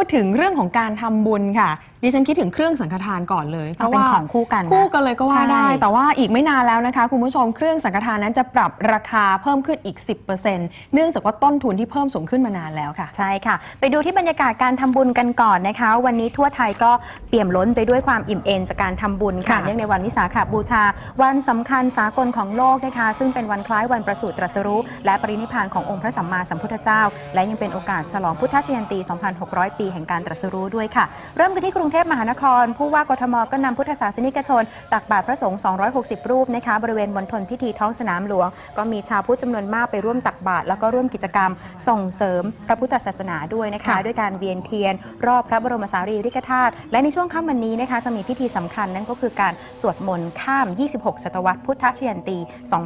พูดถึงเรื่องของการทำบุญค่ะดิฉันคิดถึงเครื่องสังฆทานก่อนเลยเอาเป็นของคู่กันนะ คู่กันเลยก็ว่าได้ ใช่ แต่ว่าอีกไม่นานแล้วนะคะ คุณผู้ชมเครื่องสังฆทานนั้นจะปรับราคาเพิ่มขึ้นอีก 10%เนื่องจากว่าต้นทุนที่เพิ่มสูงขึ้นมานานแล้วค่ะ ใช่ค่ะ ไปดูที่บรรยากาศการทำบุญกันก่อนนะคะ วันนี้ทั่วไทยก็เปี่ยมล้นไปด้วยความอิ่มเอมจากการทำบุญค่ะ ค่ะ เนื่องในวันวิสาขบูชา วันสำคัญสากลของโลกนะคะ ซึ่งเป็นวันคล้ายวันประสูติตรัสรู้ และปรินิพพานขององค์พระสัมมาสัมพุทธเจ้า และยังเป็นโอกาสฉลองพุทธชยันตี 2,600 ปีแห่งการตรัสรู้ด้วยค่ะ เริ่มกันที่กรุงเทพมหานคร ผู้ว่ากทมก็นำพุทธศาสนิกชน ตักบาตรพระสงฆ์ 260 รูปนะคะบริเวณมณฑลพิธีท้องสนามหลวง ก็มีชาวพุทธจำนวนมากไปร่วมตักบาตรแล้วก็ร่วมกิจกรรมส่งเสริมพระพุทธศาสนาด้วยนะคะค่ะด้วยการเวียนเทียน รอบพระบรมสารีริกธาตุและในช่วงค่ำวันนี้นะคะจะมีพิธีสำคัญนั่นก็คือการสวดมนต์ข้าม 26 ศตวรรษพุทธชยันตี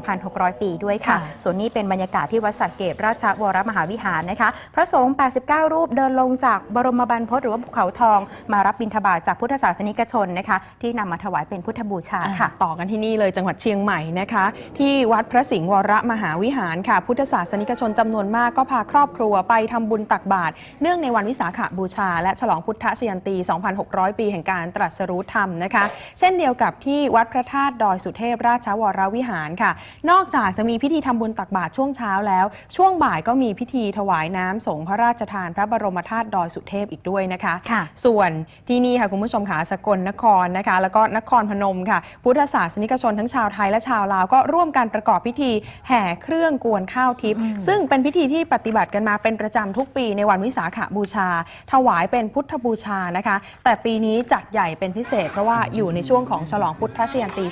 2,600 ปีด้วยค่ะค่ะส่วนนี้เป็นบรรยากาศที่วัดสักเกตราชวรมหาวิหารนะคะ พระสงฆ์ 89 รูปเดินลงจากบรมบรรพตหรือว่าภูเขาทองมารับบิณฑบาตจากพุทธศาสนิกชนนะคะ ที่นำมาถวายเป็นพุทธบูชาอะค่ะ ต่อกันที่นี่เลยจังหวัดเชียงใหม่นะคะ ที่วัดพระสิงห์วรมหาวิหารค่ะ พุทธศาสนิกชนจำนวนมากก็พาครอบครัวไปทำบุญตักบาตรเนื่องในวันวิสาขบูชา และฉลองพุทธชยันตี 2,600 ปีแห่งการตรัสรู้ธรรมนะคะ เช่นเดียวกับที่วัดพระธาตุดอยสุเทพราชวรวิหารค่ะ นอกจากจะมีพิธีทำบุญตักบาตรช่วงเช้าแล้ว ช่วงบ่ายก็มีพิธีถวายน้ำสงฆ์พระราชทานพระบรมธาตุดอยสุเทพอีกด้วยนะคะค่ะส่วนที่นี่ค่ะคุณผู้ชมค่ะสกลนครนะคะ แล้วก็นครพนมค่ะ พุทธศาสนิกชนทั้งชาวไทยและชาวลาวก็ร่วมกันประกอบพิธีแห่เครื่องกวนข้าวทิพย์อืมซึ่งเป็นพิธีที่ปฏิบัติกันมาเป็นประจำทุกปีในวันวิสาขบูชา ถวายเป็นพุทธบูชานะคะ แต่ปีนี้จัดใหญ่เป็นพิเศษ เพราะว่าอยู่ในช่วงของฉลองพุทธชยันตี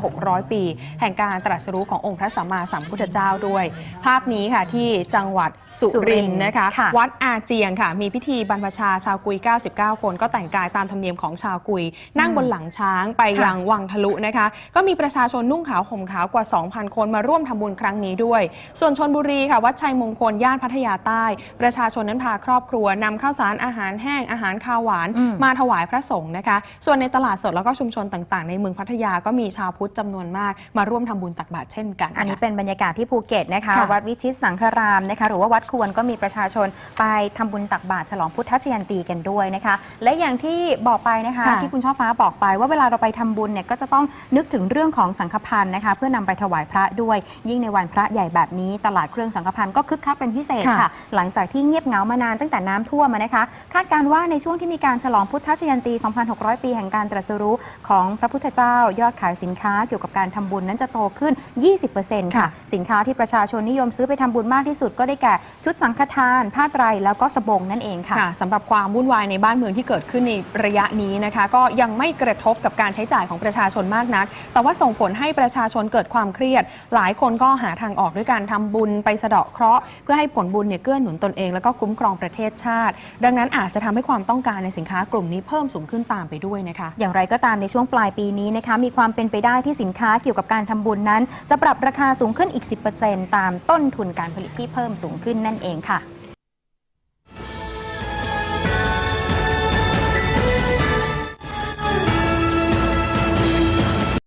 2,600 ปี แห่งการตรัสรู้ขององค์พระสัมมาสัมพุทธเจ้าด้วย ภาพนี้ค่ะที่จังหวัดสุสุริรินนทร์ทร์นะคะค่ะวัดอาเจียงค่ะ มีพิธีบรรพชาชาวกุย 99 คนก็แต่งกายตามธรรมเนียมของชาวกุย นั่งบนหลังช้างไปค่ะยังวังทะลุนะคะ ก็มีประชาชนนุ่งขาวห่มขาวกว่า 2,000 คนมาร่วมทำบุญครั้งนี้ด้วย ส่วนชนบุรีค่ะวัดชัยมงคลย่านพัทยาใต้ ประชาชนนั้นพาครอบครัวนำข้าวสารอาหารแห้งอาหารคาวหวานอืมมาถวายพระสงฆ์นะคะ ส่วนในตลาดสดแล้วก็ชุมชนต่างๆ ในเมืองพัทยาก็มีชาวพุทธจำนวนมาก มาร่วมทำบุญตักบาตรเช่นกัน อันนี้ค่ะเป็นบรรยากาศที่ภูเก็ตนะคะค่ะวัดวิชิตสังฆรามนะคะหรือว่าวัดควรก็มีประชาชนไปทำบุญตักบาตรฉลองพุทธชยันตีกันด้วยนะคะ และอย่างที่บอกไปนะคะ ค่ะที่คุณช่อฟ้าบอกไปว่าเวลาเราไปทำบุญเนี่ยก็จะต้องนึกถึงเรื่องของสังฆพันธ์นะคะ เพื่อนำไปถวายพระด้วย ยิ่งในวันพระใหญ่แบบนี้ ตลาดเครื่องสังฆพันธ์ก็คึกคักเป็นพิเศษค่ะ ค่ะ หลังจากที่เงียบเหงามานานตั้งแต่น้ำท่วมอะนะคะ คาดการณ์ว่าในช่วงที่มีการฉลองพุทธชยันตี 2,600 ปีแห่งการตรัสรู้ของพระพุทธเจ้ายอดขายสินค้าเกี่ยวกับการทำบุญนั้นจะโตขึ้น 20%ค่ะ ค่ะ สินค้าที่ประชาชนนิยมซื้อไปทำบุญมากที่สุดก็ได้แก่ชุดสังฆทาน ผ้าไตรแล้วก็สบงนั่นเองค่ะ ค่ะสำหรับความวุ่นวายในบ้านเมืองที่เกิดขึ้นในระยะนี้นะคะ ก็ยังไม่กระทบกับการใช้จ่ายของประชาชนมากนัก แต่ว่าส่งผลให้ประชาชนเกิดความเครียด หลายคนก็หาทางออกด้วยการทำบุญไปสะเดาะเคราะห์เพื่อให้ผลบุญเนี่ยเกื้อหนุนตนเองแล้วก็คุ้มครองประเทศชาติ ดังนั้นอาจจะทำให้ความต้องการในสินค้ากลุ่มนี้เพิ่มสูงขึ้นตามไปด้วยนะคะ อย่างไรก็ตามในช่วงปลายปีนี้นะคะมีความเป็นไปได้ที่สินค้าเกี่ยวกับการทำบุญนั้น จะปรับราคาสูงขึ้นอีก 10%ตามต้นทุนการผลิตที่เพิ่มสูงขึ้นนั่นเองค่ะ